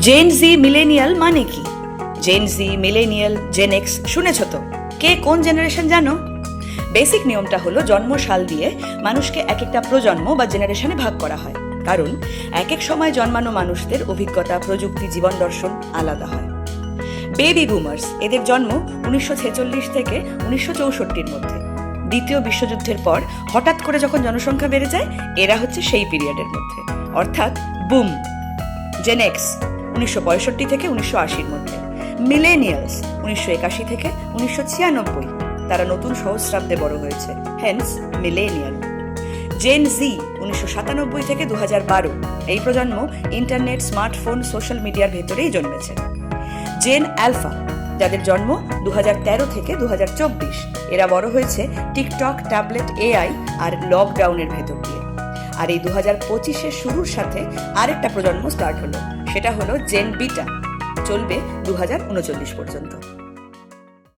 Gen Z millennial মানে কি? Gen Z millennial Gen X শুনেছ তো? কে কোন জেনারেশন জানো? বেসিক নিয়মটা হলো জন্মসাল দিয়ে মানুষকে এক একটা প্রজন্ম বা জেনারেশনে ভাগ করা হয়। কারণ এক এক সময় জন্মানো মানুষদের অভিজ্ঞতা, প্রযুক্তি, জীবন দর্শন আলাদা হয়। বেবি বুমার্স এদের জন্ম উনিশশো ছেচল্লিশ থেকে উনিশশো চৌষট্টির মধ্যে। দ্বিতীয় বিশ্বযুদ্ধের পর হঠাৎ করে যখন জনসংখ্যা বেড়ে যায়, এরা হচ্ছে সেই পিরিয়ডের মধ্যে। অর্থাৎ বুম জেনেক্স উনিশশো পঁয়ষট্টি থেকে উনিশশো আশির মধ্যে। মিলেনিয়ালস উনিশশো একাশি থেকে উনিশশো ছিয়ানব্বই। তারা নতুন সহস্রাব্দে বড় হয়েছে। হেন্স মিলেনিয়াল জেন জি উনিশশো সাতানব্বই থেকে দু হাজার বারো। এই প্রজন্ম ইন্টারনেট স্মার্টফোন সোশ্যাল মিডিয়ার ভেতরেই জন্মেছে। জেন অ্যালফা যাদের জন্ম দু তেরো থেকে দু চব্বিশ। এরা বড় হয়েছে টিকটক ট্যাবলেট এআই আর লকডাউনের ভেতর দিয়ে। আর এই দু হাজার পঁচিশের শুরুর সাথে আরেকটা প্রজন্ম স্টার্ট হলো। সেটা হলো জেন বিটা চলবে দু পর্যন্ত।